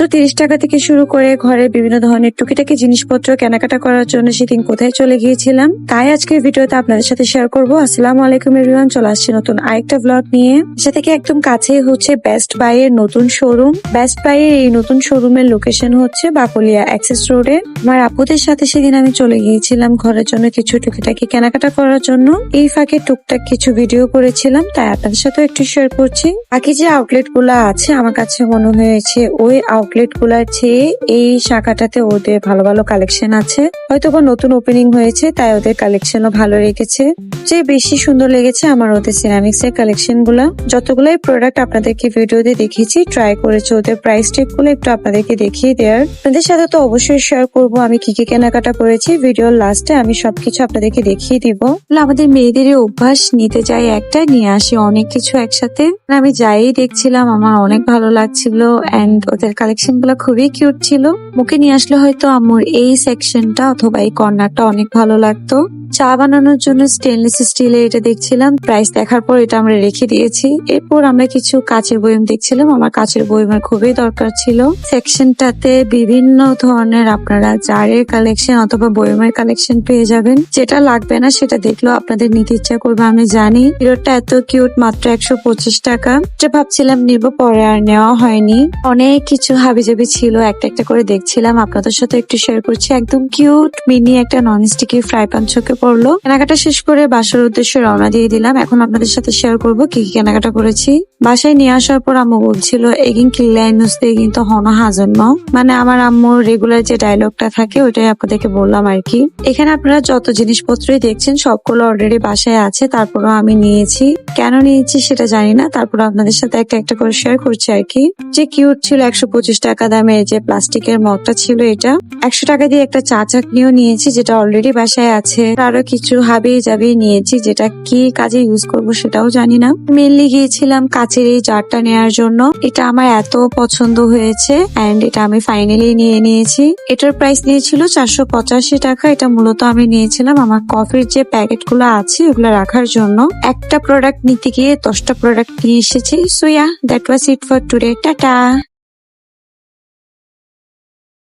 মাত্র তিরিশ টাকা থেকে শুরু করে ঘরের বিভিন্ন ধরনের টুকিটাকি জিনিসপত্র কেনাকাটা করার জন্য সেদিন কোথায় চলে গিয়েছিলাম? তাই আজকের ভিডিওতে আপনাদের সাথে শেয়ার করব। আসসালামু আলাইকুম এভরিওয়ান চলে আসছি নতুন আরেকটা ব্লগ নিয়ে। সে থেকে একদম কাছেই হচ্ছে বেস্ট বাই এর নতুন শোরুম বেস্ট বাই এর এই নতুন শোরুমের লোকেশন হচ্ছে বাকলিয়া অ্যাক্সেস রোডে আমার আপুদের সাথে সেদিন আমি চলে গিয়েছিলাম ঘরের জন্য কিছু টুকিটাকি কেনাকাটা করার জন্য। এই ফাঁকে টুকটাক কিছু ভিডিও করেছিলাম, তাই আপনাদের সাথে একটু শেয়ার করছি। বাকি যে আউটলেটগুলা আছে, আমার কাছে মনে হয়েছে ওই আউটলেটগুলার চেয়ে এই শাখাটাতে ওদের ভালো ভালো কালেকশন আছে। হয়তো বা নতুন ওপেনিং হয়েছে, তাই ওদের কালেকশনও ভালো রেখেছে যে বেশি সুন্দর লেগেছে আমার ওদের সিরামিক্স এর কালেকশনগুলা। যতগুলাই প্রোডাক্ট আপনাদেরকে ভিডিওতে দেখিয়েছি ট্রাই করেছে ওদের প্রাইস টেকগুলো একটু আপনাদেরকে দেখিয়ে দেওয়ার। আপনাদের সাথে তো অবশ্যই শেয়ার করব, আমি কি কি কেনাকাটা করেছি। ভিডিওর লাস্টে আমি সবকিছু আপনাদেরকে দেখিয়ে দিব। আমাদের মেয়েদের অভ্যাস, নিতে যাই একটা, নিয়ে আসি অনেক কিছু একসাথে। আমি যাই দেখছিলাম, আমার অনেক ভালো লাগছিল। এন্ড ওদের কালেকশন গুলো খুবই কিউট ছিল। মুখে নিয়ে আসলে হয়তো আমার এই সেকশনটা অথবা এই কর্নারটা অনেক ভালো লাগতো। চা বানানোর জন্য স্টেনলেস স্টিলে এটা দেখছিলাম। প্রাইস দেখার পর এটা আমরা রেখে দিয়েছি। এরপর আমরা কিছু কাচের বয়ম দেখছিলাম। আমার কাচের বয়মের খুবই দরকার ছিল। সেকশনটাতে বিভিন্ন ধরনের আপনারা জারের কালেকশন অথবা বয়মের কালেকশন পেয়ে যাবেন। যেটা লাগবে না সেটা দেখলেও আপনাদের নিতে ইচ্ছা করবে, আমি জানি। হিরোটা এত কিউট মাত্র একশো পঁচিশ টাকা। যেটা ভাবছিলাম নিব, পরে আর নেওয়া হয়নি। অনেক কিছু হাবিজাবি ছিল, একটা একটা করে দেখছিলাম। আপনাদের সাথে একটু শেয়ার করছি। একদম কিউট মিনি একটা নন স্টিকি ফ্রাই প্যান চোখে পড়ল। কেনাকাটা শেষ করে বাসার উদ্দেশ্যে রওনা দিয়ে দিলাম। এখন আপনাদের সাথে শেয়ার করব কি কি কেনাকাটা করেছি। বাসায় নিয়ে আসার পর আম্মু বলছিল, এগিন কিলাইনুস দিয়ে কিন্তু হন হাজন্য মানে আমার আম্মুর রেগুলার যে ডায়লগটা থাকে, ওইটাই আপনাদেরকে বললাম আর কি। এখানে আপনারা যত জিনিসপত্রই দেখছেন, সবগুলো অলরেডি বাসায় আছে, তারপরও আমি নিয়েছি। কেন নিয়েছি সেটা জানি না তারপর আপনাদের সাথে একটা একটা করে শেয়ার করছি আর কি। যে কিউট ছিল একশো পঁচিশ টাকা দামের যে প্লাস্টিকের মগটা ছিল এটা, একশো টাকা দিয়ে একটা চা চাকনিও নিয়েছি, যেটা অলরেডি বাসায় আছে। আরও কিছু হাবি জাবি নিয়েছি, যেটা কি কাজে ইউজ করব সেটাও জানি না। মেনলি গিয়েছিলাম কাচের এই জারটা নেওয়ার জন্য। এটা আমার এত পছন্দ হয়েছে অ্যান্ড এটা আমি ফাইনালি নিয়ে নিয়েছি। এটার প্রাইস নিয়েছিল চারশো পঁচাশি টাকা। এটা মূলত আমি নিয়েছিলাম আমার কফির যে প্যাকেটগুলো আছে, ওগুলো রাখার জন্য। একটা প্রোডাক্ট নিতে গিয়ে দশটা প্রোডাক্ট নিয়ে এসেছি। So that was it for today tata